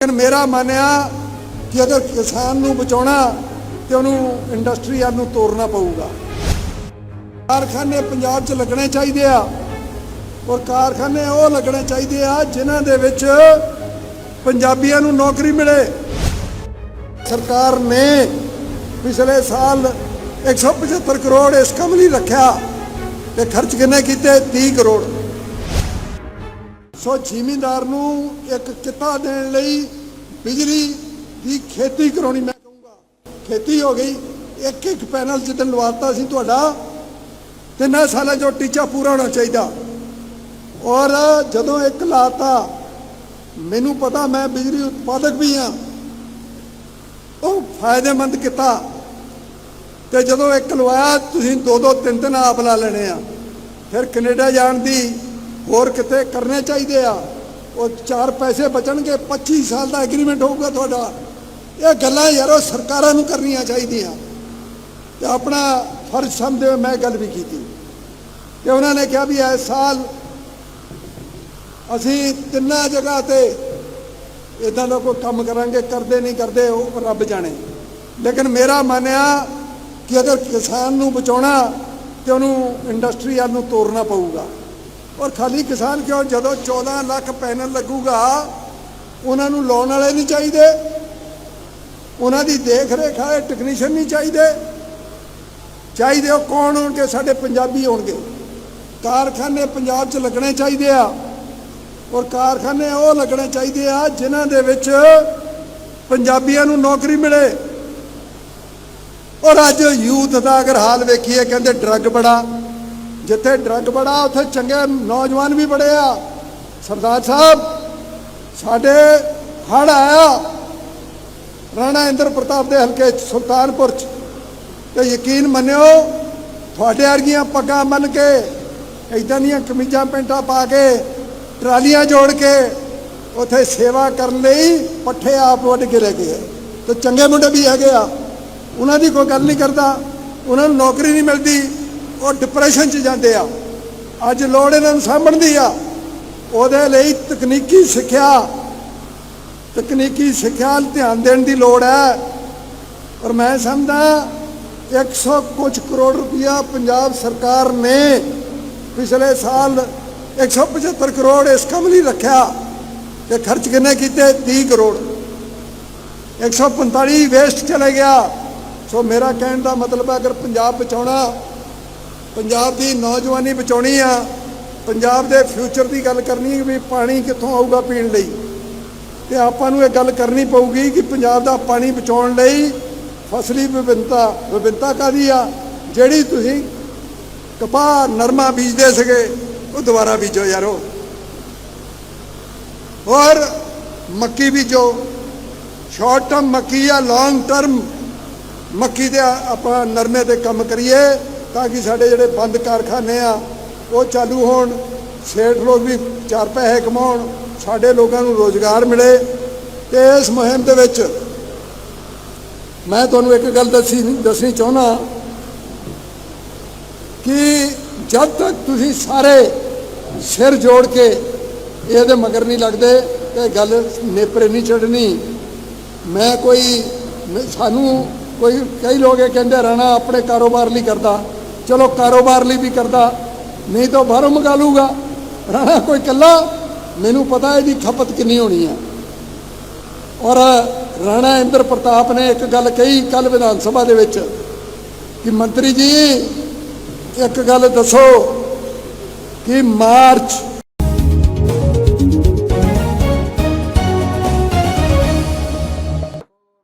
ਲੇਕਿਨ ਮੇਰਾ ਮੰਨਿਆ ਕਿ ਅਗਰ ਕਿਸਾਨ ਨੂੰ ਬਚਾਉਣਾ ਤੇ ਉਹਨੂੰ ਇੰਡਸਟਰੀ ਵੱਲ ਨੂੰ ਤੋਰਨਾ ਪਊਗਾ। ਕਾਰਖਾਨੇ ਪੰਜਾਬ 'ਚ ਲੱਗਣੇ ਚਾਹੀਦੇ ਆ ਔਰ ਕਾਰਖਾਨੇ ਉਹ ਲੱਗਣੇ ਚਾਹੀਦੇ ਆ ਜਿਨ੍ਹਾਂ ਦੇ ਵਿੱਚ ਪੰਜਾਬੀਆਂ ਨੂੰ ਨੌਕਰੀ ਮਿਲੇ। ਸਰਕਾਰ ਨੇ ਪਿਛਲੇ ਸਾਲ 175 ਕਰੋੜ ਇਸ ਕੰਮ ਲਈ ਰੱਖਿਆ ਤੇ ਖਰਚ ਕਿੰਨੇ ਕੀਤੇ? 30 ਕਰੋੜ। ਸੋ ਜ਼ਿਮੀਂਦਾਰ ਨੂੰ ਇੱਕ ਕਿੱਤਾ ਦੇਣ ਲਈ ਬਿਜਲੀ ਦੀ ਖੇਤੀ ਕਰਾਉਣੀ ਮੈਂ ਕਹੂੰਗਾ। ਖੇਤੀ ਹੋ ਗਈ। ਇੱਕ ਇੱਕ ਪੈਨਲ ਜਿੱਦਣ ਲਵਾਤਾ ਸੀ ਤੁਹਾਡਾ, ਤਿੰਨਾਂ ਸਾਲਾ ਜੋ ਟੀਚਾ ਪੂਰਾ ਹੋਣਾ ਚਾਹੀਦਾ। ਔਰ ਜਦੋਂ ਇੱਕ ਲਾਤਾ, ਮੈਨੂੰ ਪਤਾ ਮੈਂ ਬਿਜਲੀ ਉਤਪਾਦਕ ਵੀ ਹਾਂ। ਉਹ ਫਾਇਦੇਮੰਦ ਕੀਤਾ। ਤੇ ਜਦੋਂ ਇੱਕ ਲਵਾਇਆ, ਤੁਸੀਂ ਦੋ ਦੋ ਤਿੰਨ ਤਿੰਨ ਆਪ ਲਾ ਲੈਣੇ ਆ। ਫਿਰ ਕੈਨੇਡਾ ਜਾਣ ਦੀ ਹੋਰ ਕਿਤੇ ਕਰਨੇ ਚਾਹੀਦੇ ਆ? ਉਹ ਚਾਰ ਪੈਸੇ ਬਚਣਗੇ 25 ਸਾਲ ਦਾ ਐਗਰੀਮੈਂਟ ਹੋਊਗਾ ਤੁਹਾਡਾ। ਇਹ ਗੱਲਾਂ ਯਾਰੋ ਸਰਕਾਰਾਂ ਨੂੰ ਕਰਨੀਆਂ ਚਾਹੀਦੀਆਂ। ਤੇ ਆਪਣਾ ਫਰਜ਼ ਸਮਝਦੇ ਹੋਏ ਮੈਂ ਗੱਲ ਵੀ ਕੀਤੀ। ਤੇ ਉਹਨਾਂ ਨੇ ਕਿਹਾ ਵੀ ਇਸ ਸਾਲ ਅਸੀਂ ਤਿੰਨਾਂ ਜਗ੍ਹਾ ਤੇ ਇਦਾਂ ਦਾ ਕੋਈ ਕੰਮ ਕਰਾਂਗੇ, ਕਰਦੇ ਨਹੀਂ ਕਰਦੇ, ਉਹ ਰੱਬ ਜਾਣੇ। ਲੇਕਿਨ ਮੇਰਾ ਮੰਨਿਆ ਕਿ ਅਗਰ ਕਿਸਾਨ ਨੂੰ ਬਚਾਉਣਾ ਤੇ ਉਹਨੂੰ ਇੰਡਸਟਰੀ ਵੱਲ ਨੂੰ ਤੋਰਨਾ ਪਊਗਾ। ਔਰ ਖਾਲੀ ਕਿਸਾਨ ਕਿਉਂ? ਜਦੋਂ 14 ਲੱਖ ਪੈਨਲ ਲੱਗੂਗਾ, ਉਹਨਾਂ ਨੂੰ ਲਾਉਣ ਵਾਲੇ ਨਹੀਂ ਚਾਹੀਦੇ। ਉਹਨਾਂ ਦੀ ਦੇਖ ਰੇਖ ਹੈ ਟੈਕਨੀਸ਼ੀਅਨ ਨਹੀਂ ਚਾਹੀਦੇ। ਚਾਹੀਦੇ ਉਹ ਕੌਣ ਹੋਣਗੇ? ਸਾਡੇ ਪੰਜਾਬੀ ਹੋਣਗੇ। ਕਾਰਖਾਨੇ ਪੰਜਾਬ 'ਚ ਲੱਗਣੇ ਚਾਹੀਦੇ ਆ। ਔਰ ਕਾਰਖਾਨੇ ਉਹ ਲੱਗਣੇ ਚਾਹੀਦੇ ਆ ਜਿਨ੍ਹਾਂ ਦੇ ਵਿੱਚ ਪੰਜਾਬੀਆਂ ਨੂੰ ਨੌਕਰੀ ਮਿਲੇ। ਔਰ ਅੱਜ ਯੂਥ ਦਾ ਅਗਰ ਹਾਲ ਵੇਖੀਏ, ਕਹਿੰਦੇ ਡਰੱਗ ਬੜਾ। ਜਿੱਥੇ ਡਰੱਗ ਬੜਾ ਉੱਥੇ ਚੰਗੇ ਨੌਜਵਾਨ ਵੀ ਬੜੇ ਆ। ਸਰਦਾਰ ਸਾਹਿਬ ਸਾਡੇ ਹੜ ਆਇਆ। ਰਾਣਾ ਇੰਦਰ ਪ੍ਰਤਾਪ ਦੇ ਹਲਕੇ 'ਚ, ਸੁਲਤਾਨਪੁਰ ਚ। ਤੇ ਯਕੀਨ ਮੰਨਿਓ ਤੁਹਾਡੇ ਵਰਗੀਆਂ ਪੱਗਾਂ ਮੰਨ ਕੇ ਇਦਾਂ ਦੀਆਂ ਕਮੀਜ਼ਾਂ ਪੈਂਟਾਂ ਪਾ ਕੇ ਟਰਾਲੀਆਂ ਜੋੜ ਕੇ ਉਥੇ ਸੇਵਾ ਕਰਨ ਲਈ ਪੱਠੇ ਆਪ ਵੱਢ ਕੇ ਲੈ ਗਏ ਤੇ ਚੰਗੇ ਮੁੰਡੇ ਵੀ ਹੈਗੇ ਆ। ਉਹਨਾਂ ਦੀ ਕੋਈ ਗੱਲ ਨਹੀਂ ਕਰਦਾ। ਉਹਨਾਂ ਨੂੰ ਨੌਕਰੀ ਨਹੀਂ ਮਿਲਦੀ। ਉਹ ਡਿਪਰੈਸ਼ਨ 'ਚ ਜਾਂਦੇ ਆ। ਅੱਜ ਲੋੜ ਇਹਨਾਂ ਨੂੰ ਸਾਂਭਣ ਦੀ ਆ। ਉਹਦੇ ਲਈ ਤਕਨੀਕੀ ਸਿੱਖਿਆ ਤਕਨੀਕੀ ਸਿੱਖਿਆ ਵੱਲ ਧਿਆਨ ਦੇਣ ਦੀ ਲੋੜ ਹੈ। ਪਰ ਮੈਂ ਸਮਝਦਾ 100 ਕੁਝ ਕਰੋੜ ਰੁਪਇਆ ਪੰਜਾਬ ਸਰਕਾਰ ਨੇ ਪਿਛਲੇ ਸਾਲ 175 ਕਰੋੜ ਇਸ ਕੰਮ ਲਈ ਰੱਖਿਆ ਤੇ ਖਰਚ ਕਿੰਨੇ ਕੀਤੇ? 30 ਕਰੋੜ। 145 ਵੇਸਟ ਚਲੇ ਗਿਆ। ਸੋ ਮੇਰਾ ਕਹਿਣ ਦਾ ਮਤਲਬ ਹੈ, ਅਗਰ ਪੰਜਾਬ ਬਚਾਉਣਾ ਪੰਜਾਬ ਦੀ ਨੌਜਵਾਨੀ ਬਚਾਉਣੀ ਆ, ਪੰਜਾਬ ਦੇ ਫਿਊਚਰ ਦੀ ਗੱਲ ਕਰਨੀ ਵੀ ਪਾਣੀ ਕਿੱਥੋਂ ਆਊਗਾ ਪੀਣ ਲਈ। ਤੇ ਆਪਾਂ ਨੂੰ ਇਹ ਗੱਲ ਕਰਨੀ ਪਊਗੀ ਕਿ ਪੰਜਾਬ ਦਾ ਪਾਣੀ ਬਚਾਉਣ ਲਈ ਫਸਲੀ ਵਿਭਿੰਨਤਾ ਵਿਭਿੰਨਤਾ ਕਾਦੀ ਆ? ਜਿਹੜੀ ਤੁਸੀਂ ਕਪਾਹ, ਨਰਮਾ ਬੀਜਦੇ ਸੀਗੇ, ਉਹ ਦੁਬਾਰਾ ਬੀਜੋ ਯਾਰੋ। ਔਰ ਮੱਕੀ ਬੀਜੋ। ਸ਼ਾਰਟ ਟਰਮ ਮੱਕੀ ਆ ਲੌਂਗ ਟਰਮ ਮੱਕੀ ਦੇ ਆਪਾਂ ਨਰਮੇ ਤੇ ਕੰਮ ਕਰੀਏ। ਤਾਂ ਕਿ ਸਾਡੇ ਜਿਹੜੇ ਬੰਦ ਕਾਰਖਾਨੇ ਆ, ਉਹ ਚਾਲੂ ਹੋਣ, ਸੇਠ ਲੋਕ ਵੀ ਚਾਰ ਪੈਸੇ ਕਮਾਉਣ, ਸਾਡੇ ਲੋਕਾਂ ਨੂੰ ਰੋਜ਼ਗਾਰ ਮਿਲੇ ਤੇ ਇਸ ਮੁਹਿੰਮ ਦੇ ਵਿੱਚ ਮੈਂ ਤੁਹਾਨੂੰ ਇੱਕ ਗੱਲ ਦੱਸੀ ਦੱਸਣੀ ਚਾਹੁੰਦਾ ਕਿ ਜਦ ਤੱਕ ਤੁਸੀਂ ਸਾਰੇ ਸਿਰ ਜੋੜ ਕੇ ਇਹਦੇ ਮਗਰ ਨਹੀਂ ਲੱਗਦੇ ਤੇ ਗੱਲ ਨੇਪਰੇ ਨਹੀਂ ਚੜਨੀ ਮੈਂ ਕੋਈ ਸਾਨੂੰ ਕੋਈ ਕਈ ਲੋਕ ਇਹ ਕਹਿੰਦੇ ਰਹਿਣਾ ਆਪਣੇ ਕਾਰੋਬਾਰ ਲਈ ਕਰਦਾ। ਚਲੋ ਕਾਰੋਬਾਰ ਲਈ ਵੀ ਕਰਦਾ, ਨਹੀਂ ਤਾਂ ਬਾਹਰੋਂ ਮੰਗਾ ਲੂਗਾ ਰਹਿਣਾ ਕੋਈ ਕੱਲਾ ਮੈਨੂੰ ਪਤਾ ਇਹਦੀ ਖਪਤ ਕਿੰਨੀ ਹੋਣੀ ਹੈ। ਔਰ ਰਾਣਾ ਇੰਦਰ ਪ੍ਰਤਾਪ ਨੇ ਇੱਕ ਗੱਲ ਕਹੀ ਕੱਲ ਵਿਧਾਨ ਸਭਾ ਦੇ ਵਿੱਚ ਕਿ ਮੰਤਰੀ ਜੀ, ਇੱਕ ਗੱਲ ਦੱਸੋ ਕਿ ਮਾਰਚ